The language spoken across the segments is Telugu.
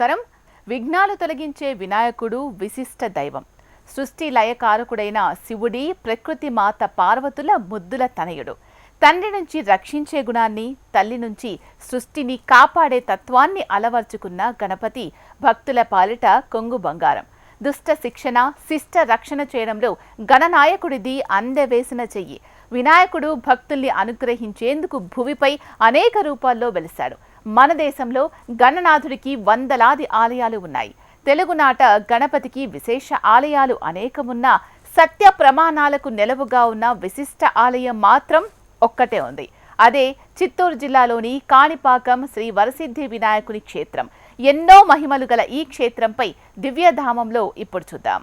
నమస్కారం. విఘ్నాలు తొలగించే వినాయకుడు విశిష్ట దైవం. సృష్టి లయకారకుడైన శివుడి ప్రకృతి మాత పార్వతుల ముద్దుల తనయుడు. తండ్రి నుంచి రక్షించే గుణాన్ని తల్లి నుంచి సృష్టిని కాపాడే తత్వాన్ని అలవర్చుకున్న గణపతి భక్తుల పాలిట కొంగు బంగారం. దుష్ట శిక్షణ శిష్ట రక్షణ చేయడంలో గణనాయకుడిది అందవేసిన చెయ్యి. వినాయకుడు భక్తుల్ని అనుగ్రహించేందుకు భువిపై అనేక రూపాల్లో వెలిశాడు. మన దేశంలో గణనాథుడికి వందలాది ఆలయాలు ఉన్నాయి. తెలుగునాట గణపతికి విశేష ఆలయాలు అనేకమున్నా సత్య ప్రమాణాలకు నెలవుగా ఉన్న విశిష్ట ఆలయం మాత్రం ఒక్కటే ఉంది. అదే చిత్తూరు జిల్లాలోని కాణిపాకం శ్రీ వరసిద్ధి వినాయకుని క్షేత్రం. ఎన్నో మహిమలు గల ఈ క్షేత్రంపై దివ్యధామంలో ఇప్పుడు చూద్దాం.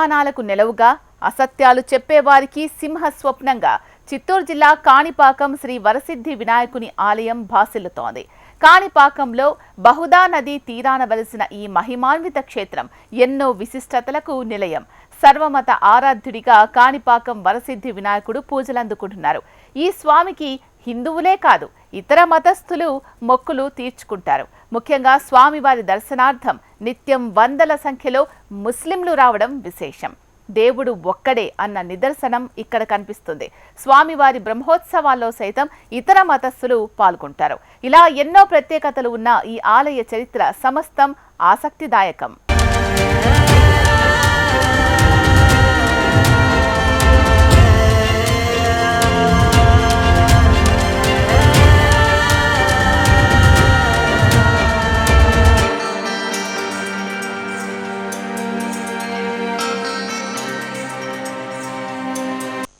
అనుమానాలకు నెలవుగా అసత్యాలు చెప్పేవారికి సింహ స్వప్నంగా చిత్తూరు జిల్లా కాణిపాకం శ్రీ వరసిద్ధి వినాయకుని ఆలయం భాసిల్లుతోంది కాణిపాకంలో బహుదా నది తీరాన వెలిసిన ఈ మహిమాన్విత క్షేత్రం ఎన్నో విశిష్టతలకు నిలయం. సర్వమత ఆరాధ్యుడిగా కాణిపాకం వరసిద్ధి వినాయకుడు పూజలందుకుంటున్నారు. ఈ స్వామికి హిందువులే కాదు ఇతర మతస్థులు మొక్కులు తీర్చుకుంటారు. ముఖ్యంగా స్వామివారి దర్శనార్థం నిత్యం వందల సంఖ్యలో ముస్లింలు రావడం విశేషం. దేవుడు ఒక్కడే అన్న నిదర్శనం ఇక్కడ కనిపిస్తుంది. స్వామివారి బ్రహ్మోత్సవాల్లో సైతం ఇతర మతస్థులు పాల్గొంటారు. ఇలా ఎన్నో ప్రత్యేకతలు ఉన్న ఈ ఆలయ చరిత్ర సమస్తం ఆసక్తిదాయకం.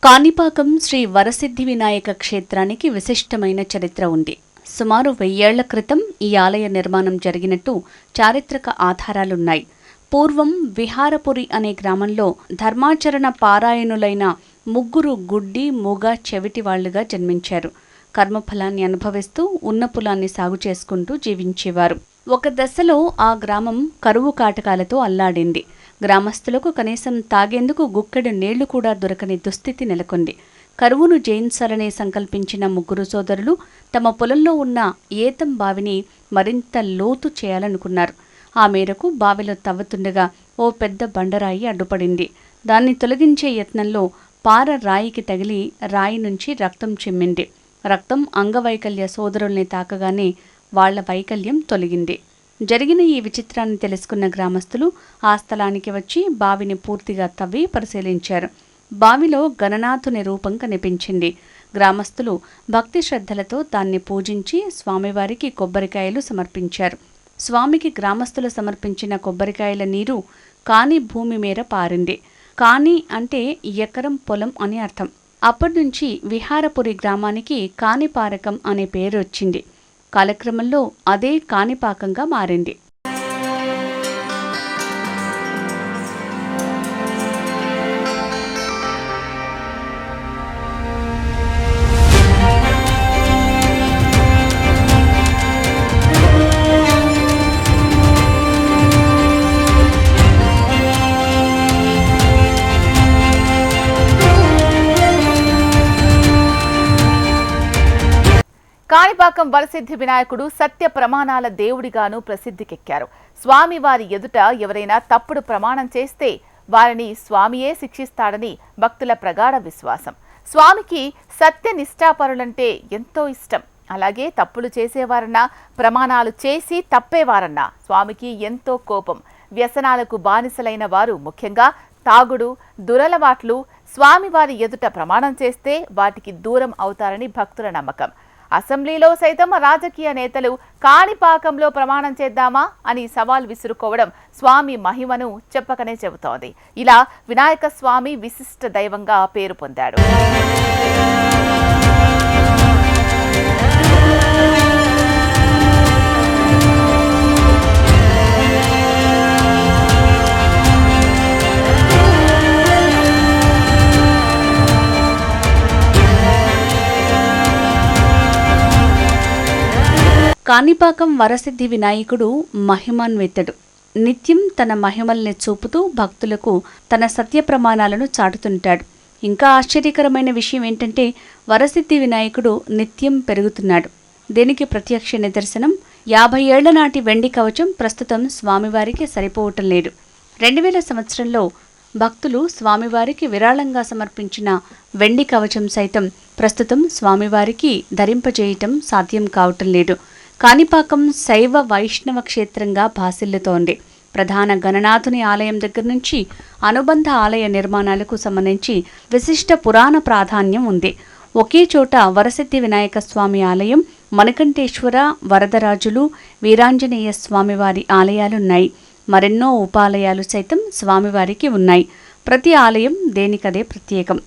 కాణిపాకం శ్రీ వరసిద్ధి వినాయక క్షేత్రానికి విశిష్టమైన చరిత్ర ఉంది. సుమారు వెయ్యేళ్ళ క్రితం ఈ ఆలయ నిర్మాణం జరిగినట్టు చారిత్రక ఆధారాలున్నాయి. పూర్వం విహారపురి అనే గ్రామంలో ధర్మాచరణ పారాయణులైన ముగ్గురు గుడ్డి మూగ చెవిటి వాళ్ళుగా జన్మించారు. కర్మఫలాన్ని అనుభవిస్తూ ఉన్న పొలాన్ని సాగు చేసుకుంటూ జీవించేవారు. ఒక దశలో ఆ గ్రామం కరువు కాటకాలతో అల్లాడింది. గ్రామస్తులకు కనీసం తాగేందుకు గుక్కెడు నీళ్ళు కూడా దొరకని దుస్థితి నెలకొంది. కరువును జయించాలని సంకల్పించిన ముగ్గురు సోదరులు తమ పొలంలో ఉన్న ఏతం బావిని మరింత లోతు చేయాలనుకున్నారు. ఆ మేరకు బావిలో తవ్వుతుండగా ఓ పెద్ద బండరాయి అడ్డుపడింది. దాన్ని తొలగించే యత్నంలో పార రాయికి తగిలి రాయి నుంచి రక్తం చిమ్మింది. రక్తం అంగవైకల్య సోదరుల్ని తాకగానే వాళ్ళ వైకల్యం తొలగింది. జరిగిన ఈ విచిత్రాన్ని తెలుసుకున్న గ్రామస్తులు ఆ స్థలానికి వచ్చి బావిని పూర్తిగా తవ్వి పరిశీలించారు. బావిలో గణనాథుని రూపం కనిపించింది. గ్రామస్తులు భక్తి శ్రద్ధలతో దాన్ని పూజించి స్వామివారికి కొబ్బరికాయలు సమర్పించారు. స్వామికి గ్రామస్తులు సమర్పించిన కొబ్బరికాయల నీరు కాని భూమి మేర పారింది. కాని అంటే ఎకరం పొలం అని అర్థం. అప్పటి నుంచి విహారపురి గ్రామానికి కాణిపారకం అనే పేరు వచ్చింది. కాలక్రమంలో అదే కాణిపాకంగా మారింది. కాణిపాకం వరసిద్ధి వినాయకుడు సత్య ప్రమాణాల దేవుడిగాను ప్రసిద్ధికెక్కారు. స్వామివారి ఎదుట ఎవరైనా తప్పుడు ప్రమాణం చేస్తే వారిని స్వామియే శిక్షిస్తాడని భక్తుల ప్రగాఢ విశ్వాసం. స్వామికి సత్య నిష్ఠాపరులంటే ఎంతో ఇష్టం. అలాగే తప్పులు చేసేవారన్నా ప్రమాణాలు చేసి తప్పేవారన్నా స్వామికి ఎంతో కోపం. వ్యసనాలకు బానిసలైన వారు ముఖ్యంగా తాగుడు దురలవాట్లు స్వామివారి ఎదుట ప్రమాణం చేస్తే వాటికి దూరం అవుతారని భక్తుల నమ్మకం. అసెంబ్లీలో సైతం రాజకీయ నేతలు కాణిపాకంలో ప్రమాణం చేద్దామా అని సవాల్ విసురుకోవడం స్వామి మహిమను చెప్పకనే చెబుతోంది. ఇలా వినాయక స్వామి విశిష్ట దైవంగా పేరు పొందాడు. కాణిపాకం వరసిద్ధి వినాయకుడు మహిమాన్వితుడు. నిత్యం తన మహిమల్ని చూపుతూ భక్తులకు తన సత్య ప్రమాణాలను చాటుతుంటాడు. ఇంకా ఆశ్చర్యకరమైన విషయం ఏంటంటే వరసిద్ధి వినాయకుడు నిత్యం పెరుగుతున్నాడు. దీనికి ప్రత్యక్ష నిదర్శనం యాభై ఏళ్ళ నాటి వెండి కవచం ప్రస్తుతం స్వామివారికి సరిపోవటం లేదు. రెండు వేల సంవత్సరంలో భక్తులు స్వామివారికి విరాళంగా సమర్పించిన వెండి కవచం సైతం ప్రస్తుతం స్వామివారికి ధరింపజేయటం సాధ్యం కావటం లేదు. కాణిపాకం శైవ వైష్ణవ క్షేత్రంగా భాసిల్లుతోంది. ప్రధాన గణనాథుని ఆలయం దగ్గర నుంచి అనుబంధ ఆలయ నిర్మాణాలకు సంబంధించి విశిష్ట పురాణ ప్రాధాన్యం ఉంది. ఒకే చోట వరసిద్ధి వినాయక స్వామి ఆలయం మణికంఠేశ్వర వరదరాజులు వీరాంజనేయ స్వామివారి ఆలయాలున్నాయి. మరెన్నో ఉపాలయాలు సైతం స్వామివారికి ఉన్నాయి. ప్రతి ఆలయం దేనికదే ప్రత్యేకం.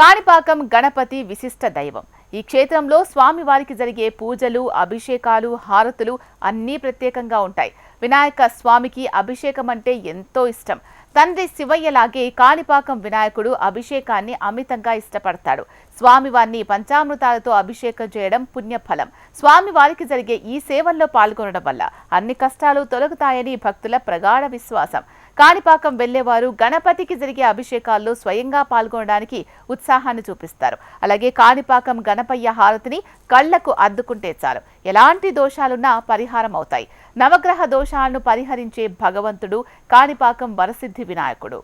కాణిపాకం గణపతి విశిష్ట దైవం. ఈ క్షేత్రంలో స్వామివారికి జరిగే పూజలు అభిషేకాలు హారతులు అన్నీ ప్రత్యేకంగా ఉంటాయి. వినాయక స్వామికి అభిషేకం అంటే ఎంతో ఇష్టం. తండ్రి శివయ్యలాగే కాణిపాకం వినాయకుడు అభిషేకాన్ని అమితంగా ఇష్టపడతాడు. స్వామివారిని పంచామృతాలతో అభిషేకం చేయడం పుణ్యఫలం. స్వామివారికి జరిగే ఈ సేవల్లో పాల్గొనడం వల్ల అన్ని కష్టాలు తొలగుతాయని భక్తుల ప్రగాఢ విశ్వాసం. కాణిపాకం వెళ్ళేవారు గణపతికి జరిగే అభిషేకాల్లో స్వయంగా పాల్గొనడానికి ఉత్సాహాన్ని చూపిస్తారు. అలాగే కాణిపాకం గణపయ్య హారతిని కళ్ళకు అద్దుకుంటే చాలు. ఎలాంటి దోషాలున్నా పరిహారం అవుతాయి. నవగ్రహ దోషాలను పరిహరించే భగవంతుడు కాణిపాకం వరసిద్ధి వినాయకుడు.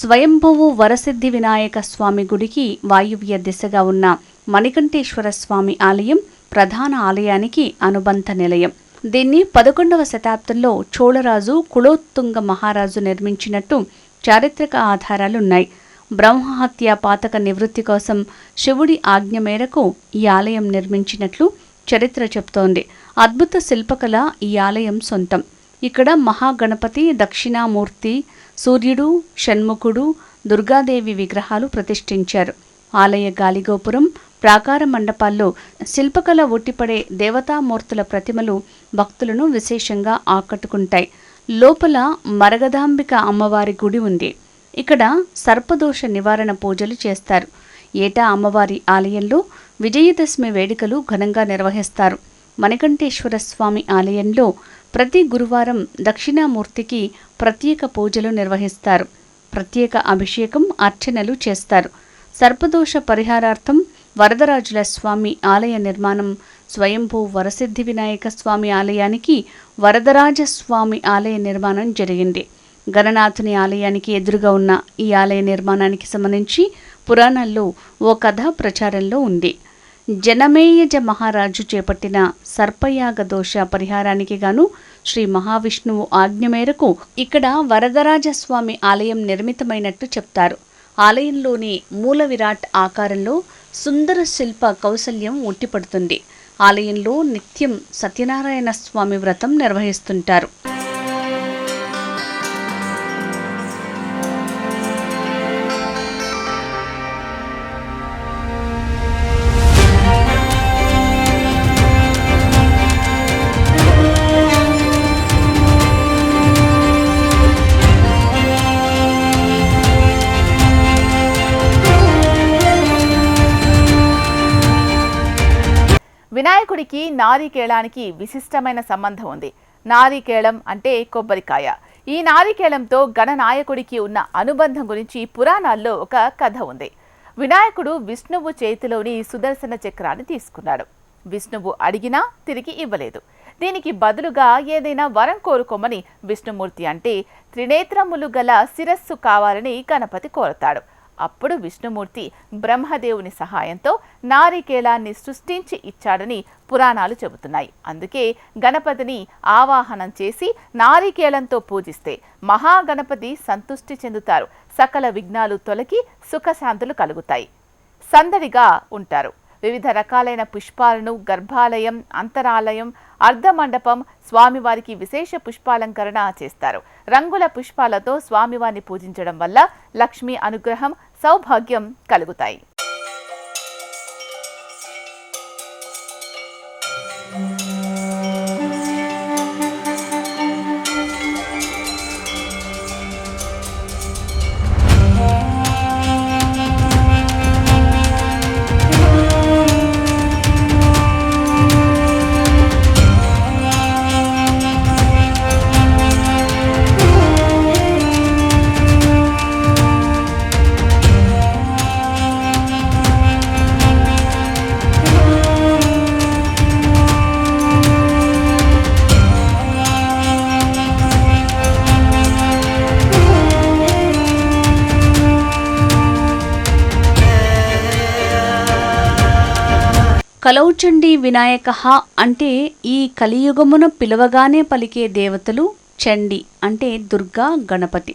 స్వయంభువు వరసిద్ధి వినాయక స్వామి గుడికి వాయువ్య దిశగా ఉన్న మణికంఠేశ్వర స్వామి ఆలయం ప్రధాన ఆలయానికి అనుబంధ నిలయం. దీన్ని పదకొండవ శతాబ్దంలో చోళరాజు కులోత్తుంగ మహారాజు నిర్మించినట్టు చారిత్రక ఆధారాలున్నాయి. బ్రహ్మహత్య పాతక నివృత్తి కోసం శివుడి ఆజ్ఞ మేరకు ఈ ఆలయం నిర్మించినట్లు చరిత్ర చెప్తోంది. అద్భుత శిల్పకళ ఈ ఆలయం సొంతం. ఇక్కడ మహాగణపతి దక్షిణామూర్తి సూర్యుడు షణ్ముఖుడు దుర్గాదేవి విగ్రహాలు ప్రతిష్ఠించారు. ఆలయ గాలిగోపురం ప్రాకార మండపాల్లో శిల్పకళ ఒట్టిపడే దేవతామూర్తుల ప్రతిమలు భక్తులను విశేషంగా ఆకట్టుకుంటాయి. లోపల మరగదాంబిక అమ్మవారి గుడి ఉంది. ఇక్కడ సర్పదోష నివారణ పూజలు చేస్తారు. ఏటా అమ్మవారి ఆలయంలో విజయదశమి వేడుకలు ఘనంగా నిర్వహిస్తారు. మణికంఠేశ్వర స్వామి ఆలయంలో ప్రతి గురువారం దక్షిణామూర్తికి ప్రత్యేక పూజలు నిర్వహిస్తారు. ప్రత్యేక అభిషేకం అర్చనలు చేస్తారు. సర్పదోష పరిహారార్థం వరదరాజుల స్వామి ఆలయ నిర్మాణం స్వయంభూ వరసిద్ధి వినాయక స్వామి ఆలయానికి వరదరాజ స్వామి ఆలయ నిర్మాణం జరిగింది. గణనాథుని ఆలయానికి ఎదురుగా ఉన్న ఈ ఆలయ నిర్మాణానికి సంబంధించి పురాణాల్లో ఓ కథ ప్రచారంలో ఉంది. జనమేయజ మహారాజు చేపట్టిన సర్పయాగ దోష పరిహారానికి గాను శ్రీ మహావిష్ణువు ఆజ్ఞ మేరకు ఇక్కడ వరదరాజస్వామి ఆలయం నిర్మితమైనట్టు చెప్తారు. ఆలయంలోని మూల విరాట్ ఆకారంలో సుందర శిల్ప కౌశల్యం ఉట్టిపడుతుంది. ఆలయంలో నిత్యం సత్యనారాయణ స్వామి వ్రతం నిర్వహిస్తుంటారు. వినాయకుడికి నారికేళానికి విశిష్టమైన సంబంధం ఉంది. నారికేళం అంటే కొబ్బరికాయ. ఈ నారికేళంతో గణనాయకుడికి ఉన్న అనుబంధం గురించి పురాణాల్లో ఒక కథ ఉంది. వినాయకుడు విష్ణువు చేతిలోని సుదర్శన చక్రాన్ని తీసుకున్నాడు. విష్ణువు అడిగినా తిరిగి ఇవ్వలేదు. దీనికి బదులుగా ఏదైనా వరం కోరుకోమని విష్ణుమూర్తి అంటే త్రినేత్రములు గల శిరస్సు కావాలని గణపతి కోరతాడు. అప్పుడు విష్ణుమూర్తి బ్రహ్మదేవుని సహాయంతో నారికేళాన్ని సృష్టించి ఇచ్చాడని పురాణాలు చెబుతున్నాయి. అందుకే గణపతిని ఆవాహనం చేసి నారికేళంతో పూజిస్తే మహాగణపతి సంతుష్టి చెందుతారు. సకల విఘ్నాలు తొలగి సుఖశాంతులు కలుగుతాయి. సందడిగా ఉంటారు. వివిధ రకాలైన పుష్పాలను గర్భాలయం అంతరాలయం అర్ధమండపం స్వామివారికి విశేష పుష్పాలంకరణ చేస్తారు. రంగుల పుష్పాలతో స్వామివారిని పూజించడం వల్ల లక్ష్మి అనుగ్రహం సౌభాగ్యం కలుగుతాయి. కలౌచండి వినాయక అంటే ఈ కలియుగమున పిలవగానే పలికే దేవతలు చండి అంటే దుర్గా గణపతి.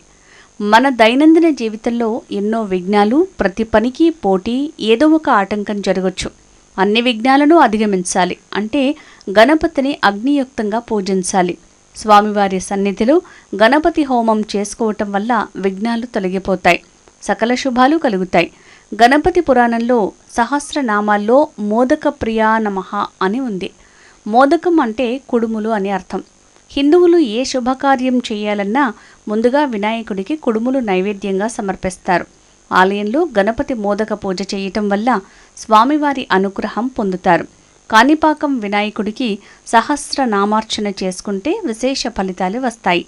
మన దైనందిన జీవితంలో ఎన్నో విఘ్నాలు ప్రతి పనికి పోటీ ఏదో ఒక ఆటంకం జరగచ్చు. అన్ని విఘ్నాలను అధిగమించాలి అంటే గణపతిని అగ్నియుక్తంగా పూజించాలి. స్వామివారి సన్నిధిలో గణపతి హోమం చేసుకోవటం వల్ల విఘ్నాలు తొలగిపోతాయి. సకల శుభాలు కలుగుతాయి. గణపతి పురాణంలో సహస్రనామాల్లో మోదక ప్రియా నమః అని ఉంది. మోదకం అంటే కుడుములు అని అర్థం. హిందువులు ఏ శుభకార్యం చేయాలన్నా ముందుగా వినాయకుడికి కుడుములు నైవేద్యంగా సమర్పిస్తారు. ఆలయంలో గణపతి మోదక పూజ చేయటం వల్ల స్వామివారి అనుగ్రహం పొందుతారు. కాణిపాకం వినాయకుడికి సహస్రనామార్చన చేసుకుంటే విశేష ఫలితాలు వస్తాయి.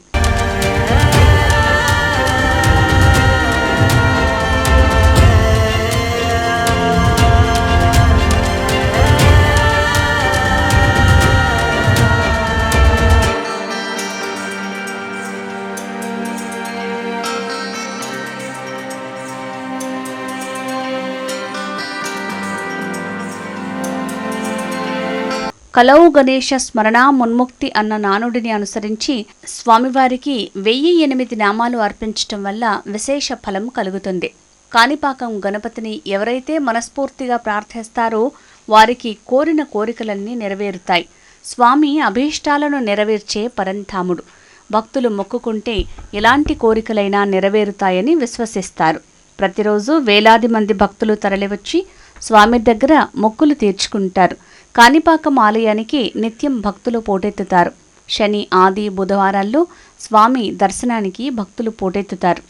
కలవు గణేశ స్మరణ మున్ముక్తి అన్న నానుడిని అనుసరించి స్వామివారికి వెయ్యి ఎనిమిది నామాలు అర్పించటం వల్ల విశేష ఫలం కలుగుతుంది. కాణిపాకం గణపతిని ఎవరైతే మనస్ఫూర్తిగా ప్రార్థిస్తారో వారికి కోరిన కోరికలన్నీ నెరవేరుతాయి. స్వామి అభీష్టాలను నెరవేర్చే పరంధాముడు. భక్తులు మొక్కుకుంటే ఎలాంటి కోరికలైనా నెరవేరుతాయని విశ్వసిస్తారు. ప్రతిరోజు వేలాది మంది భక్తులు తరలివచ్చి స్వామి దగ్గర మొక్కులు తీర్చుకుంటారు. కాణిపాకం ఆలయానికి నిత్యం భక్తులు పోటెత్తుతారు. శని ఆది బుధవారాల్లో స్వామి దర్శనానికి భక్తులు పోటెత్తుతారు.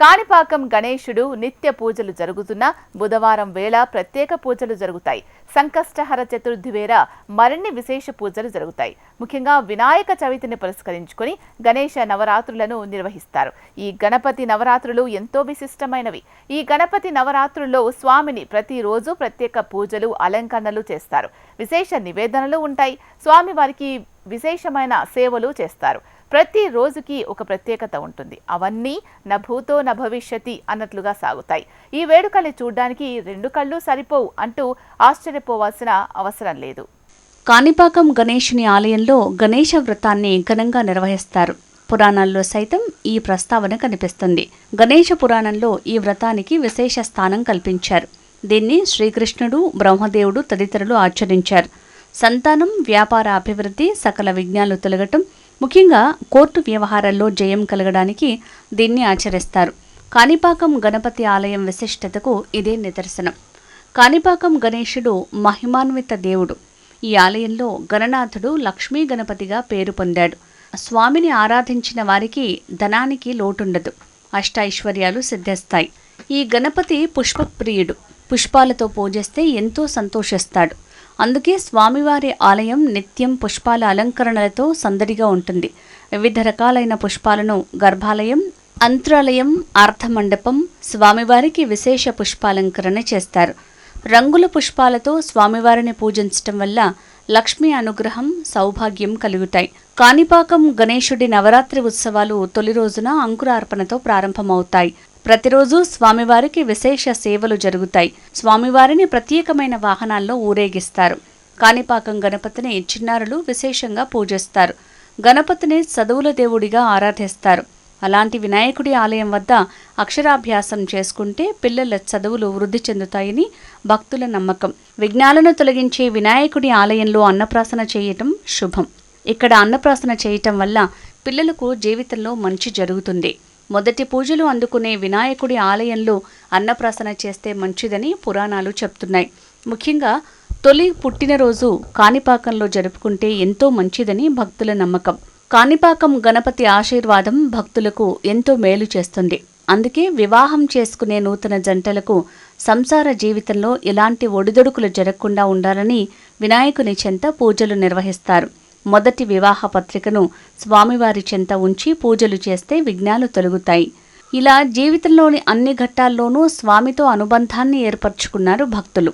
కాణిపాకం గణేశుడు నిత్య పూజలు జరుగుతున్న బుధవారం వేళ ప్రత్యేక పూజలు జరుగుతాయి. సంకష్టహర చతుర్థి వేళ మరిన్ని విశేష పూజలు జరుగుతాయి. ముఖ్యంగా వినాయక చవితిని పురస్కరించుకొని గణేశ నవరాత్రులను నిర్వహిస్తారు. ఈ గణపతి నవరాత్రులు ఎంతో విశిష్టమైనవి. ఈ గణపతి నవరాత్రుల్లో స్వామిని ప్రతిరోజు ప్రత్యేక పూజలు అలంకరణలు చేస్తారు. విశేష నివేదనలు ఉంటాయి. స్వామివారికి విశేషమైన సేవలు చేస్తారు. ప్రతి రోజుకి ఒక ప్రత్యేకత ఉంటుంది. అవన్నీ నా భూతో నా భవిష్యతి అన్నట్లుగా సాగుతాయి. ఈ వేడుకల్ని చూడ్డానికి రెండు కళ్ళు సరిపోవు అంటూ ఆశ్చర్యపోవాల్సిన అవసరం లేదు. కాణిపాకం గణేశుని ఆలయంలో గణేశ వ్రతాన్ని ఘనంగా నిర్వహిస్తారు. పురాణాల్లో సైతం ఈ ప్రస్తావన కనిపిస్తుంది. గణేశ పురాణంలో ఈ వ్రతానికి విశేష స్థానం కల్పించారు. దీన్ని శ్రీకృష్ణుడు బ్రహ్మదేవుడు తదితరులు ఆచరించారు. సంతానం వ్యాపార అభివృద్ధి సకల విఘ్నాలు తొలగటం ముఖ్యంగా కోర్టు వ్యవహారాల్లో జయం కలగడానికి దీన్ని ఆచరిస్తారు. కాణిపాకం గణపతి ఆలయం విశిష్టతకు ఇదే నిదర్శనం. కాణిపాకం గణేశుడు మహిమాన్విత దేవుడు. ఈ ఆలయంలో గణనాథుడు లక్ష్మీ గణపతిగా పేరు పొందాడు. స్వామిని ఆరాధించిన వారికి ధనానికి లోటుండదు. అష్టైశ్వర్యాలు సిద్ధిస్తాయి. ఈ గణపతి పుష్పప్రియుడు. పుష్పాలతో పూజిస్తే ఎంతో సంతోషిస్తాడు. అందుకే స్వామివారి ఆలయం నిత్యం పుష్పాల అలంకరణలతో సందడిగా ఉంటుంది. వివిధ రకాలైన పుష్పాలను గర్భాలయం అంతరాలయం అర్ధమండపం స్వామివారికి విశేష పుష్పాలంకరణ చేస్తారు. రంగుల పుష్పాలతో స్వామివారిని పూజించటం వల్ల లక్ష్మీ అనుగ్రహం సౌభాగ్యం కలుగుతాయి. కాణిపాకం గణేశుడి నవరాత్రి ఉత్సవాలు తొలి రోజున అంకురార్పణతో ప్రారంభమవుతాయి. ప్రతిరోజు స్వామివారికి విశేష సేవలు జరుగుతాయి. స్వామివారిని ప్రత్యేకమైన వాహనాల్లో ఊరేగిస్తారు. కాణిపాకం గణపతిని చిన్నారులు విశేషంగా పూజిస్తారు. గణపతిని చదువుల దేవుడిగా ఆరాధిస్తారు. అలాంటి వినాయకుడి ఆలయం వద్ద అక్షరాభ్యాసం చేసుకుంటే పిల్లల చదువులు వృద్ధి చెందుతాయని భక్తుల నమ్మకం. విఘ్నాలను తొలగించే వినాయకుడి ఆలయంలో అన్నప్రాసన చేయటం శుభం. ఇక్కడ అన్నప్రాసన చేయటం వల్ల పిల్లలకు జీవితంలో మంచి జరుగుతుంది. మొదటి పూజలు అందుకునే వినాయకుడి ఆలయంలో అన్నప్రాసన చేస్తే మంచిదని పురాణాలు చెప్తున్నాయి. ముఖ్యంగా తొలి పుట్టినరోజు కాణిపాకంలో జరుపుకుంటే ఎంతో మంచిదని భక్తుల నమ్మకం. కాణిపాకం గణపతి ఆశీర్వాదం భక్తులకు ఎంతో మేలు చేస్తుంది. అందుకే వివాహం చేసుకునే నూతన జంటలకు సంసార జీవితంలో ఎలాంటి ఒడిదొడుకులు జరగకుండా ఉండాలని వినాయకుని చెంత పూజలు నిర్వహిస్తారు. మొదటి వివాహ పత్రికను స్వామివారి చెంత ఉంచి పూజలు చేస్తే విఘ్నాలు తొలగుతాయి. ఇలా జీవితంలోని అన్ని ఘట్టాల్లోనూ స్వామితో అనుబంధాన్ని ఏర్పరచుకున్నారు భక్తులు.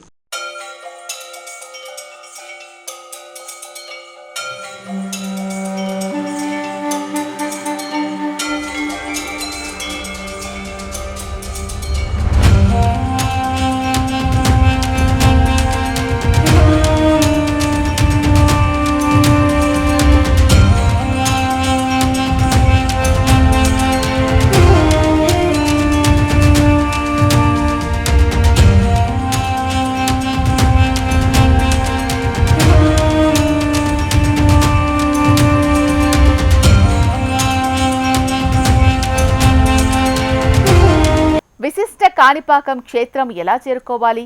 కాణిపాకం క్షేత్రం ఎలా చేరుకోవాలి?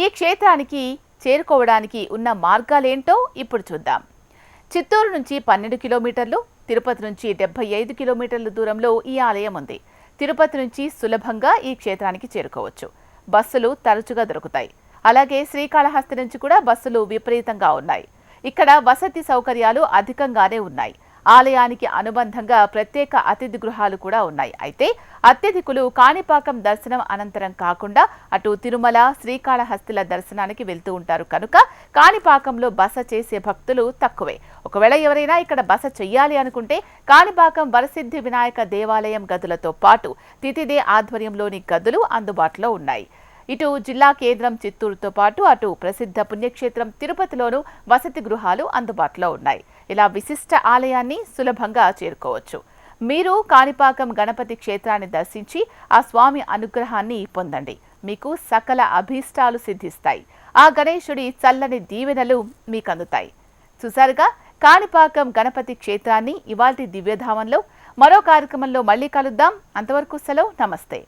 ఈ క్షేత్రానికి చేరుకోవడానికి ఉన్న మార్గాలేంటో ఇప్పుడు చూద్దాం. చిత్తూరు నుంచి పన్నెండు కిలోమీటర్లు తిరుపతి నుంచి డెబ్బై ఐదు కిలోమీటర్ల దూరంలో ఈ ఆలయం ఉంది. తిరుపతి నుంచి సులభంగా ఈ క్షేత్రానికి చేరుకోవచ్చు. బస్సులు తరచుగా దొరుకుతాయి. అలాగే శ్రీకాళహస్తి నుంచి కూడా బస్సులు విపరీతంగా ఉన్నాయి. ఇక్కడ వసతి సౌకర్యాలు అధికంగానే ఉన్నాయి. ఆలయానికి అనుబంధంగా ప్రత్యేక అతిథి గృహాలు కూడా ఉన్నాయి. అయితే అత్యధికులు కాణిపాకం దర్శనం అనంతరం కాకుండా అటు తిరుమల శ్రీకాళహస్తిల దర్శనానికి వెళ్తూ ఉంటారు. కనుక కాణిపాకంలో బస చేసే భక్తులు తక్కువే. ఒకవేళ ఎవరైనా ఇక్కడ బస చెయ్యాలి అనుకుంటే కాణిపాకం వరసిద్ధి వినాయక దేవాలయం గదులతో పాటు తితిదే ఆధ్వర్యంలోని గదులు అందుబాటులో ఉన్నాయి. ఇటు జిల్లా కేంద్రం చిత్తూరుతో పాటు అటు ప్రసిద్ధ పుణ్యక్షేత్రం తిరుపతిలోనూ వసతి గృహాలు అందుబాటులో ఉన్నాయి. ఇలా విశిష్ట ఆలయాన్ని సులభంగా చేరుకోవచ్చు. మీరు కాణిపాకం గణపతి క్షేత్రాన్ని దర్శించి ఆ స్వామి అనుగ్రహాన్ని పొందండి. మీకు సకల అభీష్టాలు సిద్ధిస్తాయి. ఆ గణేశుడి చల్లని దీవెనలు మీకు అందుతాయి చూసారుగా కాణిపాకం గణపతి క్షేత్రాన్ని ఇవాల్టి దివ్యధామంలో మరో కార్యక్రమంలో మళ్ళీ కలుద్దాం. అంతవరకు సెలవు. నమస్తే.